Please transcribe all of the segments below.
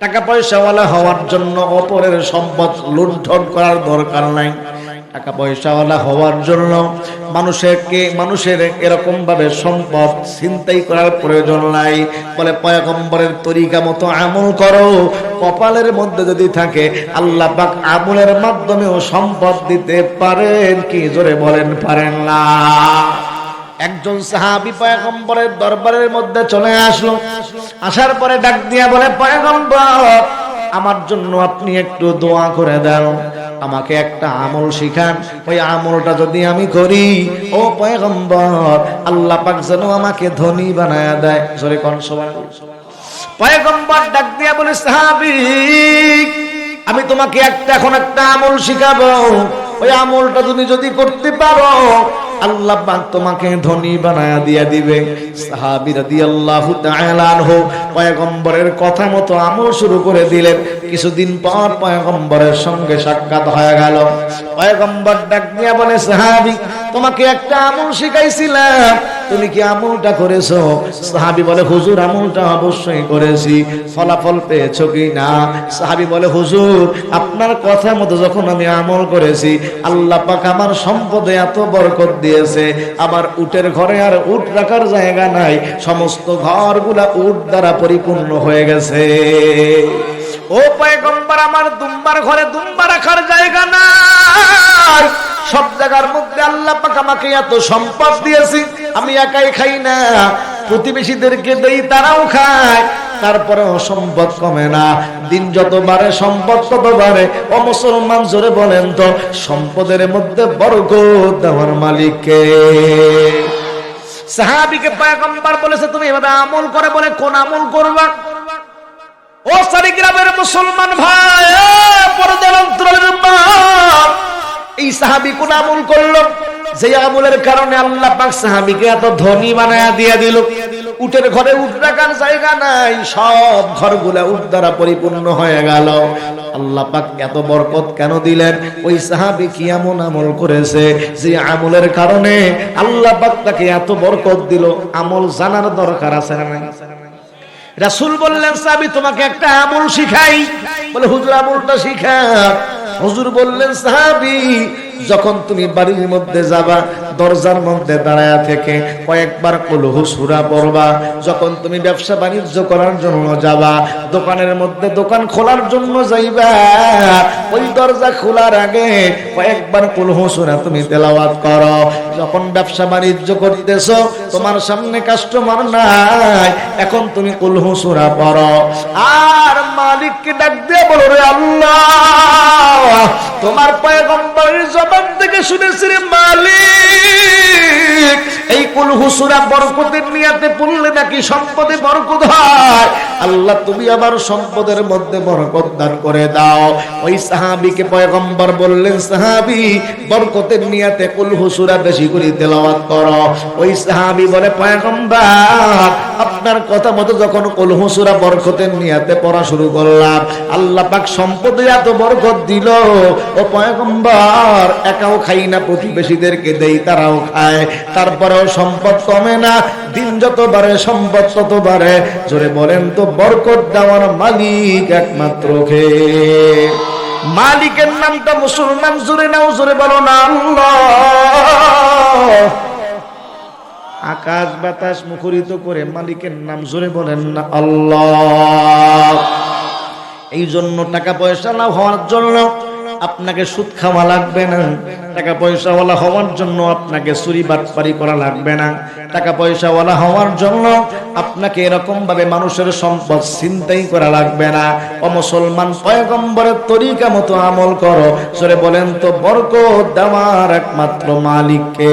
টাকা পয়সাওয়ালা হওয়ার জন্য অপরের সম্পদ লুণ্ঠন করার দরকার নাই। টাকা পয়সাওয়ালা হওয়ার জন্য মানুষেরকে, মানুষের এরকম ভাবে সম্পদ চিন্তাই করার প্রয়োজন নাই। বলে তরিকা মতো আমল করো। কপালের মধ্যে যদি থাকে, আল্লাহ পাক আমলের মাধ্যমেও সম্পদ দিতে পারেন কি জোরে বলেন পারেন না। একজন সাহাবি পয়গম্বরের দরবারের মধ্যে চলে আসলো। আসার পরে ডাক দিয়া বলে, পয়গম্বর, আমার জন্য আপনি একটু দোয়া করে দেন। আমাকে একটা আমল শিখান। ওই আমলটা যদি আমি করি, ও পয়গম্বর, আল্লাহ পাক যেন আমাকে ধনী বানায় দেয়। জোরে কোন সবাই। পয়গম্বর ডাক দিয়া বলে, সাহাবি, আমি তোমাকে একটা, এখন একটা আমল শিখাবো। ওই আমলটা তুমি যদি করতে পারো আল্লাহ পাক তোমাকে ধনী বানায়া দিয়া দিবে। সাহাবী রাদিয়াল্লাহু তাআলা আনহু পয়গম্বরের কথা মতো আমল শুরু করে দিলেন। কিছুদিন পর পয়গম্বরের সঙ্গে সাক্ষাৎ হয়ে গেল। পয়গম্বর ডাক দিয়া বলে, সাহাবী তোমাকে একটা আমল শিখাইছিলাম। তুমি কি আমলটা করেছ? সাহাবী বলে, হুজুর, আমলটা অবশ্যই করেছি। ফলাফল পেয়েছ কি না? সাহাবী বলে, হুজুর, আপনার কথা মতো যখন আমি আমল করেছি, আল্লাহ পাক আমার সম্পদে এত বরকত দিয়েছে। আমার উটের ঘরে আর উট রাখার জায়গা নাই। সমস্ত ঘরগুলা উট দ্বারা পরিপূর্ণ হয়ে গেছে। ও পয়গম্বর, আমার দুম্বার ঘরে দুম্বা রাখার জায়গা নাই। সব জায়গার মধ্যে আল্লাহ আমাকে এত সম্পদ দিয়েছি, আমি একাই খাই না। প্রতিবেশীদেরকে দেই, তারাও খায় তারপরে সম্পদ কমে না। দিন যত বাড়ে, সম্পদ তত বাড়ে। ও মুসলমান, জোরে বলেন তো, সম্পদের মধ্যে বরকত দেওয়ার মালিককে সাহাবিকে পয়গম্বর বলেছে, তুমি এভাবে আমল করে বলে কোন আমল করবা? ও সারি গ্রামের মুসলমান ভাই, এ পর্দার অন্তরালের মা এই সাহাবি কোন আমল করল? যে আমলের কারণে আল্লাহ পাক সাহাবিকে এত ধনী বানায়া দিয়ে দিল। উটের ঘরে উট রাখার জায়গা নাই, সব ঘরগুলা উট দ্বারা পরিপূর্ণ হয়ে গেল। আল্লাহ পাক এত বরকত কেন দিলেন? ওই সাহাবি কি এমন আমল করেছে যে আমলের কারণে আল্লাহ পাক তাকে এত বরকত দিল? আমল জানার দরকার আছে না? রাসূল বললেন, সাহাবী, তোমাকে একটা আমল শিখাই। বলে, হুজুর, আমলটা শিখা। হুজুর বললেন সাহাবী যখন তুমি বাড়ির মধ্যে যাবা, দরজার মধ্যে দাঁড়ায়া থেকে কয়েকবার কলহু সুরা পড়বা। যখন তুমি ব্যবসা বাণিজ্য করার জন্য যাবা, দোকানের মধ্যে দোকান খোলার জন্য যাইবা, ওই দরজা খোলার আগে কয়েকবার কলহু সুরা তুমি তেলাওয়াত করো। যখন ব্যবসা বাণিজ্য করতেছো, তোমার সামনে কাস্টমার নাই, এখন তুমি কলহু সুরা পড়ো। আর মালিককে ডাক দিয়ে বলো, রে আল্লাহ, তোমার পয়গম্বরের জবান থেকে শুনেছি রে মালিক, এই কুল হুসুরা বরকতের নিয়াতে পড়লে নাকি সম্পদে বরকত হয়? আল্লাহ, তুমি আমার সম্পদের মধ্যে বরকত দান করে দাও। ওই সাহাবীকে পয়গম্বর বললেন, সাহাবী, বরকতের নিয়াতে কুল হুসুরা বেশি করে তেলাওয়াত করো। ওই সাহাবি বলে, পয়গম্বর আপনার কথা মতো যখন কুল হুসুরা বরকতের নিয়াতে পড়া শুরু করলাম, আল্লাহ পাক সম্পদে এত বরকত দিল, ও পয়গম্বর, একাও খাই না প্রতিবেশীদেরকে দেই, তারাও খায়। তারপরেও সম্পদ কমে না, দিন যত বাড়ে, সম্পদ তত বাড়ে। জোরে বলেন তো, বরকত দেওয়ার মালিক একমাত্র খে মালিকের নামটা মুসলমান, জোরে নাও, জোরে বলো না, আল্লাহ। আকাশ বাতাস মুখরিত করে মালিকের নাম জোরে বলেন না, আল্লাহ। এই জন্য টাকা পয়সা না হওয়ার জন্য আপনাকে সুদ খাওয়া লাগবে না। টাকা পয়সাওয়ালা হওয়ার জন্য আপনাকে চুরি বাটপারি করা লাগবে না। টাকা পয়সাওয়ালা হওয়ার জন্য আপনাকে এরকম ভাবে মানুষের সম্পদ চিন্তাই করা লাগবে না। ও মুসলমান, পয়গম্বরের তরিকা মতো আমল করো। সরে বলেন তো, বরকত দেওয়ার একমাত্র মালিককে।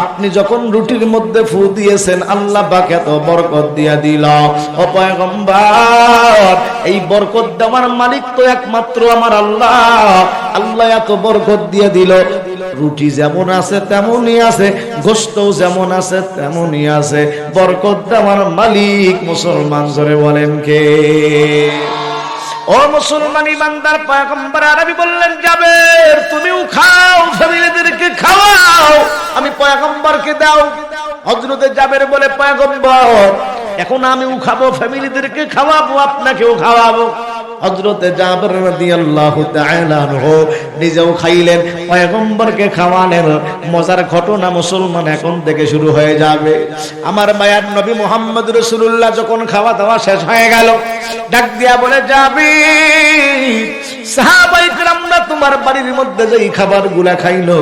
আপনি যখন রুটির মধ্যে ফু দিয়েছেন, আল্লাহ পাক এত বরকত দিয়া দিল। ও পয়গম্বর, এই বরকত দেওয়ার মালিক তো একমাত্র আমার আল্লাহ। আল্লাহ এত বরকত দিয়ে দিল। রুটি যেমন আছে, তেমনই আছে গোস্ত যেমন আছে, তেমনই আছে। বরকত দেওয়ার মালিক মুসলমান জোরে বলেন কে? ও মুসলমান ইমানদার পয়গম্বর, আরবি বললেন যাবে তুমিও খাও, ফ্যামিলিদেরকে খাওয়াও। আমাকে দাও। হজরতের যাবে বলে পাগম্বর এখন আমি উখাবো, ফ্যামিলিদেরকে খাওয়াবো, আপনাকেও খাওয়াবো। মজার ঘটনা মুসলমান এখন থেকে শুরু হয়ে যাবে। আমার মায়ার নবী মুহাম্মদ যখন খাওয়া দাওয়া শেষ হয়ে গেল, ডাক দিয়া বলে যাবে তোমার বাড়ির মধ্যে যায় খাবারগুলা খাইলো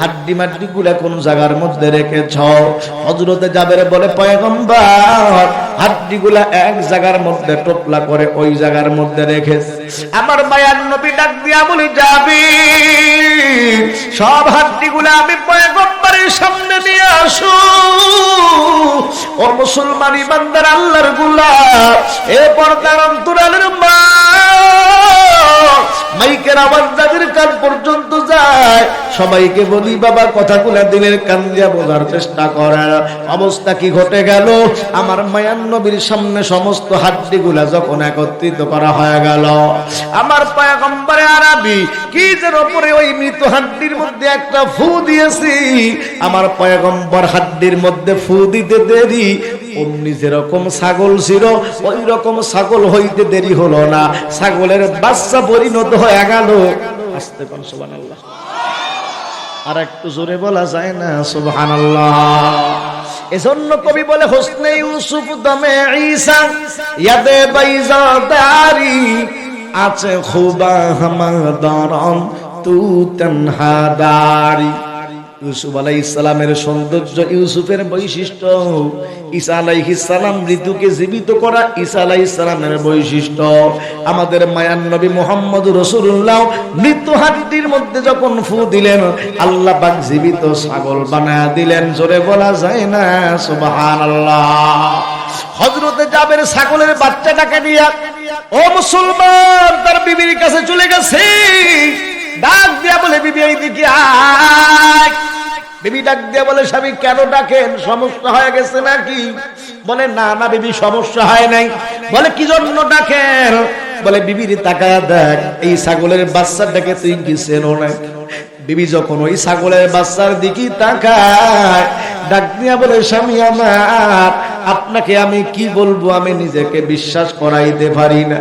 হাড্ডি মাড্ডি গুলা কোন জায়গার মধ্যে রেখেছ? হজরতে যাবের বলে, পয়গম্বর, হাড্ডি গুলা এক জায়গার মধ্যে টোপলা করে ওই জায়গার মধ্যে রেখে আমার মায়ার নবী ডাক দিয়া বলে যাবি সব হাড্ডি গুলা আমি পয়গম্বরের সামনে নিয়ে আসো। ও মুসলমান ইমানদার আল্লাহরগুলা, এ পর্দার অন্তরালের মা, মাইকের আওয়াজ যাদের কান পর্যন্ত সবাইকে বলি, বাবা, কথাগুলা দিলের কান দিয়া বোঝার চেষ্টা করার অবস্থা কি ঘটে গেল? আমার মায়ান নবীর সামনে সমস্ত হাড্ডিগুলা যখন একত্রিত করা হয়ে গেল। আমার পায়গম্বরে আরবি, কি যেন পরে ওই মৃত হাড্ডির মধ্যে একটা ফু দিয়েছি? আমার পয়গম্বর হাড্ডির মধ্যে ফু দিতে দেরি, অমনি যেরকম ছাগল ছিল ওই রকম ছাগল হইতে দেরি হলো না। ছাগলের বাচ্চা পরিণত হয়ে গেল। আসতে পান সুবহানাল্লাহ। আর একটু জোরে বলা যায় না সুবহান এজন্য কবি বলে, হোসনে ইউসুফ দমে ঈসা, ইয়াদে বাইজা দারি আছে খুবা হামাদারম তু তনহা দারি। ইউসুফ আলাই ইসলামের সৌন্দর্য, ইউসুফের বৈশিষ্ট্য। ঈসা আলাইহিস সালাম ঋতুকে জীবিত করা ঈসা আলাইহিস সালামের বৈশিষ্ট্য। আমাদের মায়ান নবী মোহাম্মদ রসুল্লাহ মৃত্যু হাড্ডির মধ্যে যখন ফু দিলেন, আল্লাহ পাক জীবিত ছাগল বানায়া দিলেন। জোরে বলা যায় না, সুবহানাল্লাহ। হযরতে জাবের ছাগলের বাচ্চাটাকে নিয়ে ও মুসলমান, তার বিবির কাছে চলে গেছে। ডাক দিয়া বলে, বিবি, এই দিকে বিবি ডাক দিয়ে বলে, স্বামী, কেন ডাকেন? সমস্যা হয়ে গেছে নাকি? বলে, না না বিবি, সমস্যা হয় নাই। বলে, কি জন্য ডাকেন? বলে, বিবির তাকায় দেখ, এই ছাগলের বাচ্চাটাকে তুই কি চেনো না? বিবি যখন ওই ছাগলের বাচ্চার দিকে তাকায়, ডাক দিয়া বলে, স্বামী আমার আপনাকে আমি কি বলব আমি নিজেকে বিশ্বাস করাইতে পারি না।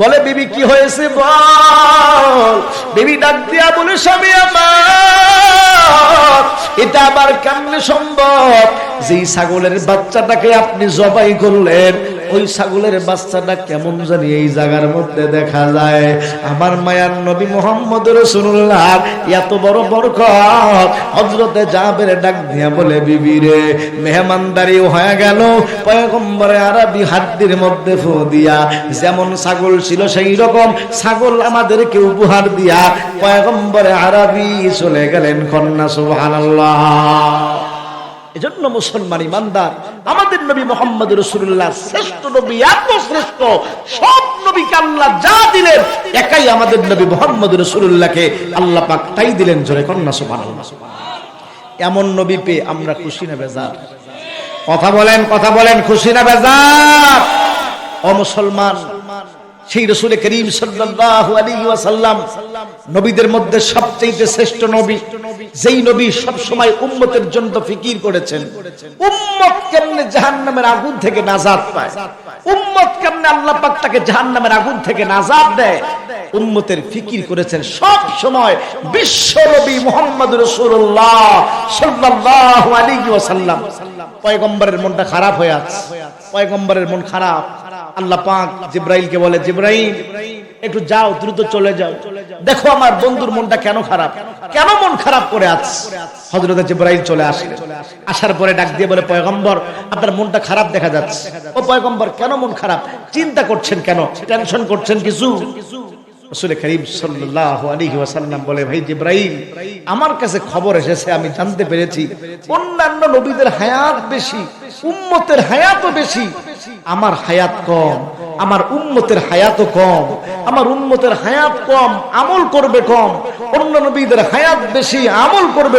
বলে, বিবি, কি হয়েছে বল? বিবি ডাক দিয়া বলে, স্বামী আমার, এটা আবার কেমনে সম্ভব? যে ছাগলের বাচ্চাটাকে আপনি জবাই করলেন, ওই ছাগলের বাচ্চাটা কেমন জানি এই জায়গার মধ্যে দেখা যায়। আমার মায়ার নবী মোহাম্মদ রসুল্লাহ এত বড় বরকত। হজরতে যাবের ডাক দিয়া বলে, বিবি রে মেহমানদারি হয়ে গেল যেমন ছাগল ছিল সেই রকম, ছাগল আমাদেরকে উপহার দিয়া পয়গম্বরে আরবি চলে গেলেন কন্যা, সুবহানাল্লাহ। এজন্য মুসলমান ইমানদার, আমাদের নবী মোহাম্মদ রসুল্লাহ শ্রেষ্ঠ নবী, এত শ্রেষ্ঠ, সব নবীকে আল্লাহ যা দিলেন, একাই আমাদের নবী মোহাম্মদ রসুল্লাহকে আল্লাহ পাক তাই দিলেন জোরে কন্যা, সুবহানাল্লাহ। এমন নবী পেয়ে আমরা খুশি না, বেজার। কথা বলেন কথা বলেন খুশি না বেজার? ও মুসলমান সেই রসুল করিম ওয়াসাল্লাম নবীদের মধ্যে সবচেয়ে শ্রেষ্ঠ নবী, যেই নবী সব সময় উম্মতের জন্য ফিকির করেছেন। উম্মত কেমনে জাহান্নামের আগুন থেকে নাজাত পায়? উম্মত কেমনে আল্লাহ পাক তাকে জাহান্নামের আগুন থেকে নাজাত দেয়? উম্মতের ফিকির করেছেন সব সময় বিশ্ব নবী মুহাম্মদ রাসূলুল্লাহ সাল্লাল্লাহু আলাইহি ওয়াসাল্লাম। পয়গম্বরের মনটা খারাপ হয়ে আছে। পয়গম্বরের মন খারাপ। আল্লাহ পাক জিব্রাইলকে বলে, জিব্রাইল, একটু যাও, দ্রুত চলে যাও। দেখো আমার বন্ধুর মনটা কেন খারাপ? কেন মন খারাপ করে আছে? হযরত জিব্রাইল চলে আসে। আসার পরে ডাক দিয়ে বলে, পয়গম্বর, আপনার মনটা খারাপ দেখা যাচ্ছে। ও পয়গম্বর, কেন মন খারাপ? চিন্তা করছেন কেন? টেনশন করছেন কিছু? আমার হায়াত বেশি আমার হায়াত কম, আমার কম, আমার হায়াত কম, আমল করবে কম। অন্য নবীদের হায়াত বেশি, আমল করবে